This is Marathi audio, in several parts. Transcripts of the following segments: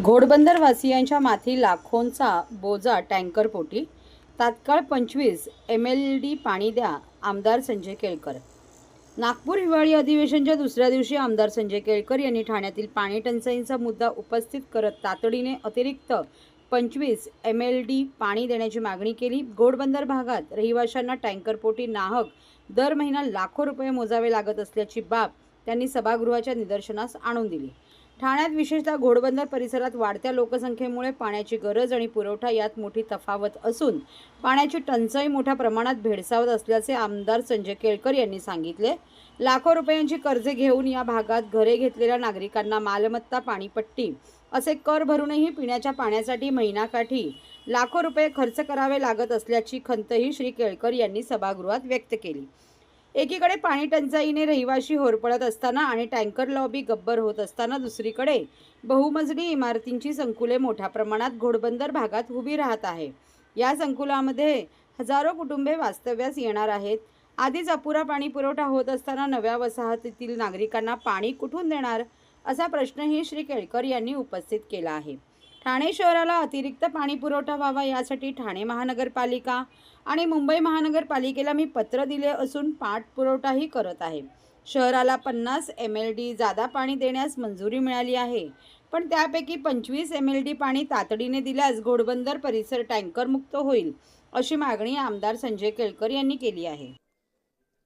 घोडबंदरवासियांच्या माथी लाखोंचा बोजा टँकरपोटी. तात्काळ पंचवीस एम एल डी पाणी द्या आमदार संजय केळकर. नागपूर हिवाळी अधिवेशनच्या दुसऱ्या दिवशी आमदार संजय केळकर यांनी ठाण्यातील पाणी टंचाईचा मुद्दा उपस्थित करत तातडीने अतिरिक्त पंचवीस एम एल डी पाणी देण्याची मागणी केली. घोडबंदर भागात रहिवाशांना टँकरपोटी नाहक दर महिना लाखो रुपये मोजावे लागत असल्याची बाब त्यांनी सभागृहाच्या निदर्शनास आणून दिली. ठाण्यात विशेषतः घोडबंदर परिसरात वाढत्या लोकसंख्येमुळे पाण्याची गरज आणि पुरवठा यात मोठी तफावत असून पाण्याची टंचाई मोठ्या प्रमाणात भेडसावत असल्याचे आमदार संजय केळकर यांनी सांगितले. लाखो रुपयांची कर्जे घेऊन या भागात घरे घेतलेल्या नागरिकांना मालमत्ता पाणीपट्टी असे कर भरूनही पिण्याच्या पाण्यासाठी महिनाकाठी लाखो रुपये खर्च करावे लागत असल्याची खंतही श्री केळकर यांनी सभागृहात व्यक्त केली. एकीकडे पाणी टंचाईने रहिवाशी होरपळत असताना आणि टँकर लॉबी गब्बर होत असताना दुसरीकडे बहुमजली इमारतींची संकुले मोठ्या प्रमाणात घोडबंदर भागात उभी राहत आहे. या संकुलामध्ये हजारो कुटुंबे वास्तव्यास येणार आहेत. आधीच अपुरा पाणी पुरवठा होत असताना नव्या वसाहतीतील नागरिकांना पाणी कुठून देणार असा प्रश्नही श्री केळकर यांनी उपस्थित केला आहे. ठाणे शहराला अतिरिक्त पाणी पुरवठा व्हावा यासाठी ठाणे महानगरपालिका आणि मुंबई महानगरपालिकेला मी पत्र दिले असून पाठपुरवठाही करत आहे. शहराला पन्नास एम एल डी जादा पाणी देण्यास मंजुरी मिळाली आहे. पण त्यापैकी पंचवीस एम एल डी पाणी तातडीने दिल्यास घोडबंदर परिसर टँकरमुक्त होईल अशी मागणी आमदार संजय केळकर यांनी केली आहे.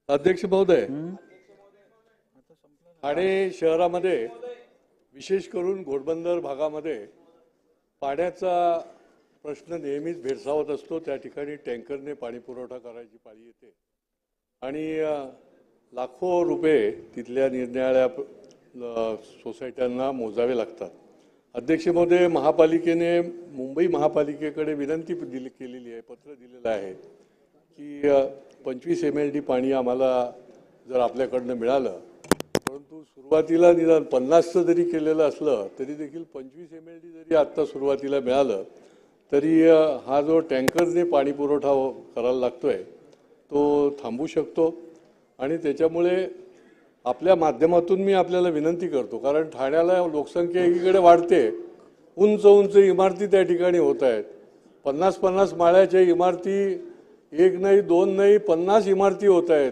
अध्यक्ष महोदय ठाणे शहरामध्ये विशेष करून घोडबंदर भागामध्ये पाण्याचा प्रश्न नेहमीच भेडसावत असतो. त्या ठिकाणी टँकरने पाणी पुरवठा करायची पाळी येते. आणि लाखो रुपये तिथल्या निरनिराळ्या सोसायट्यांना मोजावे लागतात. अध्यक्षमध्ये महापालिकेने मुंबई महापालिकेकडे विनंती दिली केलेली आहे पत्र दिलेलं आहे की पंचवीस एम एल डी पाणी आम्हाला जर आपल्याकडनं मिळालं सुरुवातीला निदान पन्नासचं जरी केलेलं असलं तरी देखील पंचवीस एम एल डी जरी आत्ता सुरुवातीला मिळालं तरी हा जो टँकरने पाणी पुरवठा हो- करायला लागतोय तो थांबू शकतो. आणि त्याच्यामुळे आपल्या माध्यमातून मी आपल्याला विनंती करतो कारण ठाण्याला लोकसंख्या एकीकडे वाढते उंच उंच इमारती त्या ठिकाणी होत आहेत. पन्नास पन्नास माळ्याच्या इमारती एक नाही दोन नाही पन्नास इमारती होत आहेत.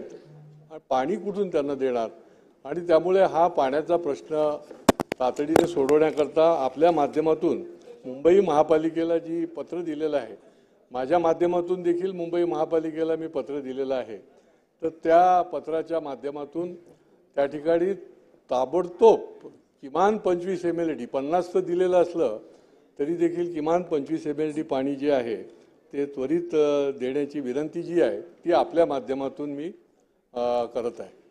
पाणी कुठून त्यांना देणार? आणि त्यामुळे हा पाण्याचा प्रश्न तातडीने सोडवण्याकरता आपल्या माध्यमातून मुंबई महापालिकेला जी पत्र दिलेलं आहे माझ्या माध्यमातून देखील मुंबई महापालिकेला मी पत्र दिलेलं आहे. तर त्या पत्राच्या माध्यमातून त्या ठिकाणी ताबडतोब किमान पंचवीस एम एल डी पन्नास तर दिलेलं असलं तरी देखील किमान पंचवीस एम एल डी पाणी जे आहे ते त्वरित देण्याची विनंती जी आहे ती आपल्या माध्यमातून मी करत आहे.